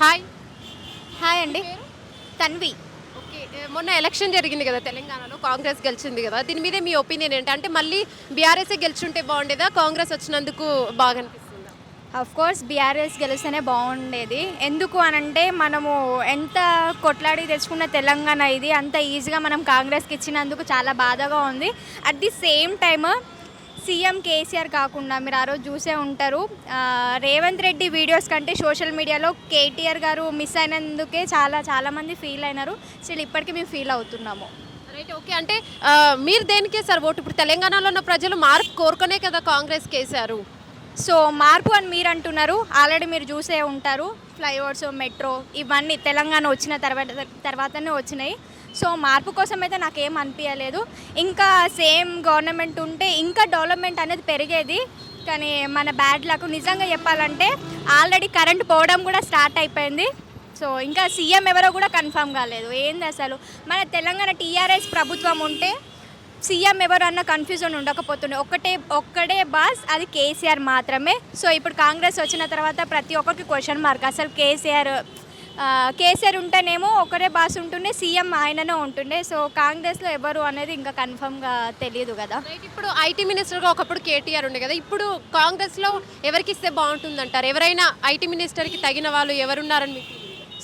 Hi. Hi అండి. Tanvi. Okay మొన్న election జరిగింది కదా తెలంగాణలో కాంగ్రెస్ గెలిచింది కదా దీని మీద మీ ఒపీనియన్ ఏంటి? అంటే మళ్ళీ బీఆర్ఎస్ఏ గెలిచుంటే బాగుండేదా కాంగ్రెస్ వచ్చినందుకు బాగా అనిపిస్తుందా అఫ్ కోర్స్ బీఆర్ఎస్ గెలిస్తేనే బాగుండేది. ఎందుకు అనంటే మనము ఎంత కొట్లాడి తెచ్చుకున్న తెలంగాణ ఇది అంత ఈజీగా మనం కాంగ్రెస్కి ఇచ్చినందుకు చాలా బాధగా ఉంది. At the same time CM KCR కాకుండా మీరు ఆ రోజు చూసే ఉంటారు. రేవంత్ రెడ్డి వీడియోస్ కంటే సోషల్ మీడియాలో కేటీఆర్ గారు మిస్ అయినందుకే చాలా చాలామంది ఫీల్ అయినారు. స్టిల్ ఇప్పటికీ మేము ఫీల్ అవుతున్నాము. Right okay. అంటే మీరు దేనికే సార్ ఓటు? ఇప్పుడు తెలంగాణలో ఉన్న ప్రజలు మార్పు కోరుకునే కదా కాంగ్రెస్ కేసారు సో మార్పు అని మీరు అంటున్నారు. ఆల్రెడీ మీరు చూసే ఉంటారు. ఫ్లైఓవర్స్ మెట్రో ఇవన్నీ తెలంగాణ వచ్చిన తర్వాత తర్వాతనే వచ్చినాయి. సో మార్పు కోసం అయితే నాకేం అనిపించలేదు ఇంకా సేమ్ గవర్నమెంట్ ఉంటే ఇంకా డెవలప్మెంట్ అనేది పెరిగేది. కానీ మన బ్యాడ్ లక్ నిజంగా చెప్పాలంటే ఆల్రెడీ కరెంట్ పోవడం కూడా స్టార్ట్ అయిపోయింది. సో ఇంకా సీఎం ఎవరో కూడా కన్ఫర్మ్ కాలేదు. ఏంది అసలు? మన తెలంగాణ టీఆర్ఎస్ ప్రభుత్వం ఉంటే సీఎం ఎవరు అన్న కన్ఫ్యూజన్ ఉండకపోతుండే. ఒక్కటే ఒక్కడే బాస్ అది కేసీఆర్ మాత్రమే. సో ఇప్పుడు కాంగ్రెస్ వచ్చిన తర్వాత ప్రతి ఒక్కరికి క్వశ్చన్ మార్క్. అసలు కేసీఆర్ కేసీఆర్ ఉంటేనేమో ఒకరే బాస్ ఉంటుండే సీఎం ఆయననే ఉంటుండే. సో కాంగ్రెస్లో ఎవరు అనేది ఇంకా కన్ఫర్మ్గా తెలియదు కదా. ఇప్పుడు ఐటీ మినిస్టర్గా ఒకప్పుడు కేటీఆర్ ఉండే కదా. ఇప్పుడు కాంగ్రెస్లో ఎవరికి ఇస్తే బాగుంటుంది అంటారు ఎవరైనా ఐటీ మినిస్టర్కి తగిన వాళ్ళు ఎవరున్నారని మీకు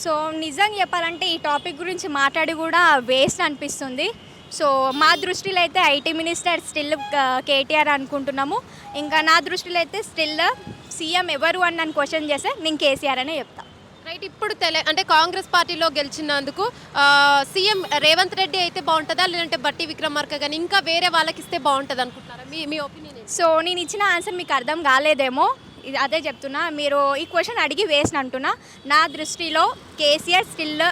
సో నిజంగా చెప్పాలంటే ఈ టాపిక్ గురించి మాట్లాడి కూడా వేస్ట్ అనిపిస్తుంది. సో మా దృష్టిలో అయితే ఐటీ మినిస్టర్ స్టిల్ కేటీఆర్ అనుకుంటున్నాము. ఇంకా నా దృష్టిలో అయితే స్టిల్ సీఎం ఎవరు అని నన్ను క్వశ్చన్ చేస్తే నేను కేసీఆర్ అనే చెప్తా. రైట్ ఇప్పుడు తెల అంటే కాంగ్రెస్ పార్టీలో గెలిచినందుకు సీఎం రేవంత్ రెడ్డి అయితే బాగుంటుందా? లేదంటే బట్టి విక్రమార్క కానీ ఇంకా వేరే వాళ్ళకి ఇస్తే బాగుంటుంది అనుకుంటున్నారా మీ మీ ఒపీనియన్ సో నేను ఇచ్చిన ఆన్సర్ మీకు అర్థం కాలేదేమో. ఇది అదే చెప్తున్నా. మీరు ఈ క్వశ్చన్ అడిగి వేసిన అంటున్నా. నా దృష్టిలో కేసీఆర్ స్టిల్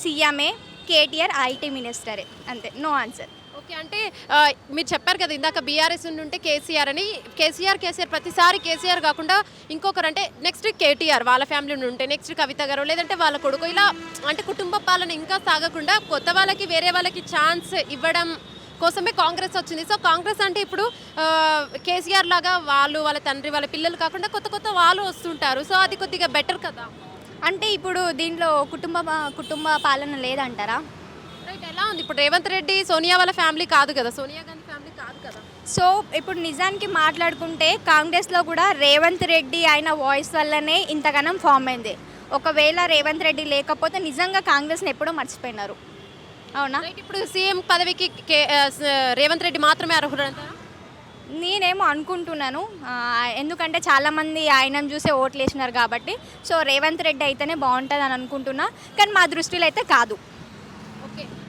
సీఎంఏ కేటీఆర్ ఐటీ మినిస్టరే. అంతే. No answer. ఓకే అంటే మీరు చెప్పారు కదా ఇందాక బీఆర్ఎస్ ఉంటే కేసీఆర్ అని. కేసీఆర్ కేసీఆర్ ప్రతిసారి కేసీఆర్ కాకుండా ఇంకొకరు అంటే నెక్స్ట్ కేటీఆర్ వాళ్ళ ఫ్యామిలీ నుండి ఉంటే నెక్స్ట్ కవిత గారు లేదంటే వాళ్ళ కొడుకు ఇలా అంటే కుటుంబ పాలన ఇంకా సాగకుండా కొత్త వాళ్ళకి వేరే వాళ్ళకి ఛాన్స్ ఇవ్వడం కోసమే కాంగ్రెస్ వచ్చింది. సో కాంగ్రెస్ అంటే ఇప్పుడు కేసీఆర్ లాగా వాళ్ళు వాళ్ళ తండ్రి వాళ్ళ పిల్లలు కాకుండా కొత్త కొత్త వాళ్ళు వస్తుంటారు. సో అది కొద్దిగా బెటర్ కదా? అంటే ఇప్పుడు దీంట్లో కుటుంబ కుటుంబ పాలన లేదంటారా? రైట్ ఎలా ఉంది? ఇప్పుడు రేవంత్ రెడ్డి సోనియా వాళ్ళ ఫ్యామిలీ కాదు కదా. సోనియా గాంధీ ఫ్యామిలీ కాదు కదా. సో ఇప్పుడు నిజానికి మాట్లాడుకుంటే కాంగ్రెస్లో కూడా రేవంత్ రెడ్డి ఆయన వాయిస్ వల్లనే ఇంతగానం ఫామ్ అయింది. ఒకవేళ రేవంత్ రెడ్డి లేకపోతే నిజంగా కాంగ్రెస్ని ఎప్పుడో మర్చిపోయినారు. అవునా? రైట్ ఇప్పుడు సీఎం పదవికి కే- ఆ, స- రేవంత్ రెడ్డి మాత్రమే అర్హుడు అంటారా నేనేమో అనుకుంటున్నాను. ఆ, ఎందుకంటే చాలామంది ఆయనను చూసే ఓట్లు వేసినారు కాబట్టి. సో రేవంత్ రెడ్డి అయితేనే బాగుంటుంది అని అనుకుంటున్నా. కానీ మా దృష్టిలో అయితే కాదు.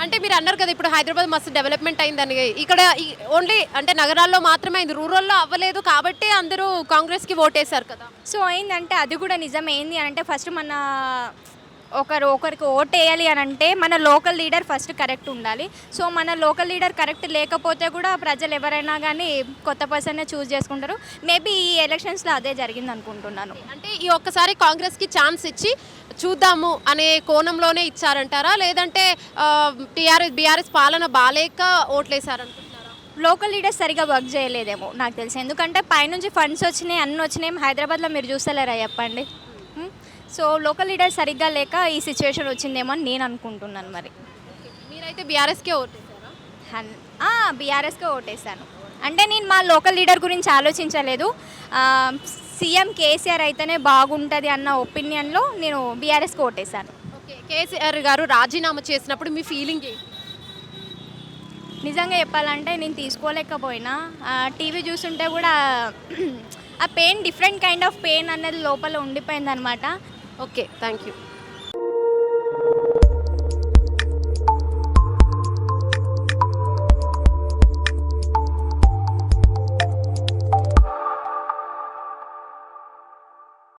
అంటే మీరు అన్నారు కదా ఇప్పుడు హైదరాబాద్ మస్తు డెవలప్మెంట్ అయిందని. ఇక్కడ ఓన్లీ అంటే నగరాల్లో మాత్రమే అయింది రూరల్లో అవ్వలేదు కాబట్టి అందరూ కాంగ్రెస్కి ఓటేశారు కదా. సో అయిందంటే అది కూడా నిజం ఏంది అని అంటే ఫస్ట్ మన ఒకరు ఒకరికి ఓట్ వేయాలి అని అంటే మన లోకల్ లీడర్ ఫస్ట్ కరెక్ట్ ఉండాలి. సో మన లోకల్ లీడర్ కరెక్ట్ లేకపోతే కూడా ప్రజలు ఎవరైనా కానీ కొత్త పర్సన్నే చూస్ చేసుకుంటారు. మేబీ ఈ ఎలక్షన్స్లో అదే జరిగింది అనుకుంటున్నాను. అంటే ఈ ఒక్కసారి కాంగ్రెస్కి ఛాన్స్ ఇచ్చి చూద్దాము అనే కోణంలోనే ఇచ్చారంటారా? లేదంటే టీఆర్ఎస్ బీఆర్ఎస్ పాలన బాలేక ఓట్లేశారనుకుంటున్నారా? లోకల్ లీడర్స్ సరిగా వర్క్ చేయలేదేమో నాకు తెలిసి. ఎందుకంటే పైనుంచి ఫండ్స్ వచ్చినాయి అన్నీ వచ్చినాయి. హైదరాబాద్లో మీరు చూస్తలేరా చెప్పండి? సో లోకల్ లీడర్స్ సరిగ్గా లేక ఈ సిచ్యువేషన్ వచ్చిందేమో అని నేను అనుకుంటున్నాను మరి. మీరైతే బీఆర్ఎస్కే ఓటేశారా బీఆర్ఎస్కే ఓటేసాను. అంటే నేను మా లోకల్ లీడర్ గురించి ఆలోచించలేదు. సీఎం కేసీఆర్ అయితేనే బాగుంటుంది అన్న ఒపీనియన్లో నేను బీఆర్ఎస్కి ఓటేసాను. ఓకే కేసీఆర్ గారు రాజీనామా చేసినప్పుడు మీ ఫీలింగ్ ఏంటి? నిజంగా చెప్పాలంటే నేను తీసుకోలేకపోయినా. టీవీ చూస్తుంటే కూడా ఆ pain different kind of pain అనేది లోపల ఉండిపోయింది అనమాట ഓക്കെ താങ്ക്